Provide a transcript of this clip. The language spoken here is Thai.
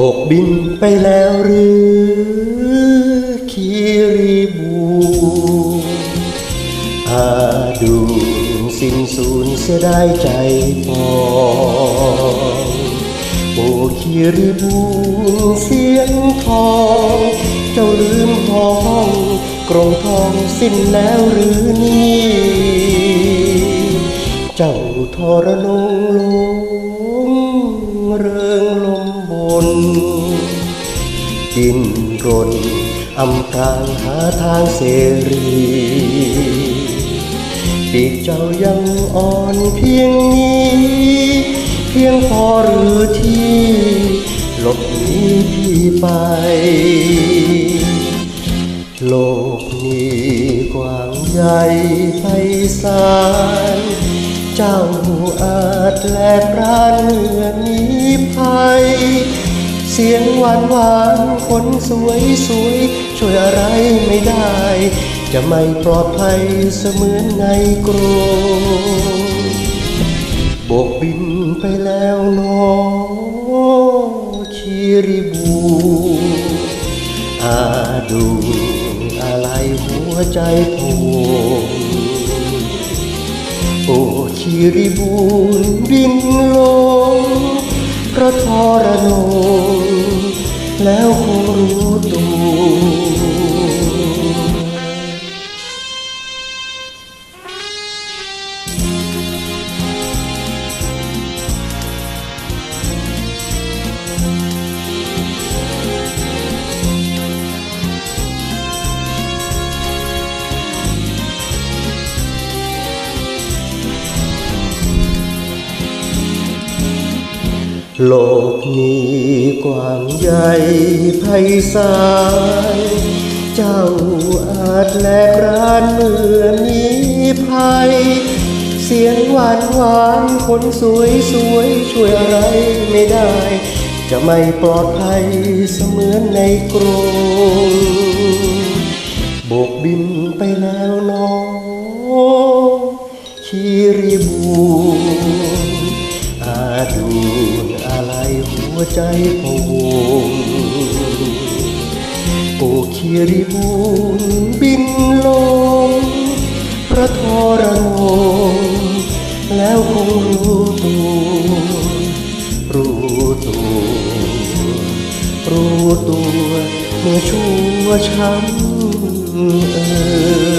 บกบินไปแล้วหรือคีรีบูอาดูสิ้นสูญเสียได้ใจปองโอคีรีบูเสียงทอง เจ้าลืมทองกรงทองสิ้นแล้วหรือนี่ เจ้าทรนงลงเริง ดินรนอำพรางหาทางเสรีปีกเจ้ายังอ่อนเพียงนี้ เพียงพอหรือที่หลบหนีพี่ไป โลกนี้กว้างใหญ่ไพศาลเจ้าอาจแลกรานเมื่อนี้ภัย สียงหวานหวานคนสวยสวยช่วยอะไรไม่ได้ จะไม่ปลอดภัยเสมือนในกรงบกบินไปแล้วนอคีริบูอาดูอะไรหัวใจพงโอ้คีริบูนบินลงพระทรนง แล้วคงรู้ตัว โลกนี้กว้างใหญ่ไพศาล เจ้าอาจแลกรานเมื่อมีภัย เสียงหวานหวานคนสวยสวยช่วยอะไรไม่ได้ จะไม่ปลอดภัยเสมือนในกรงโบกบินไปแล้วหนองคีริบูอาดู อะไรหัวใจพะวงโอคีริบูนบินลง พระทรนงแล้วคงรู้ตัวรู้ตัวรู้ตัวเมื่อชั่วช้ำเอ่ย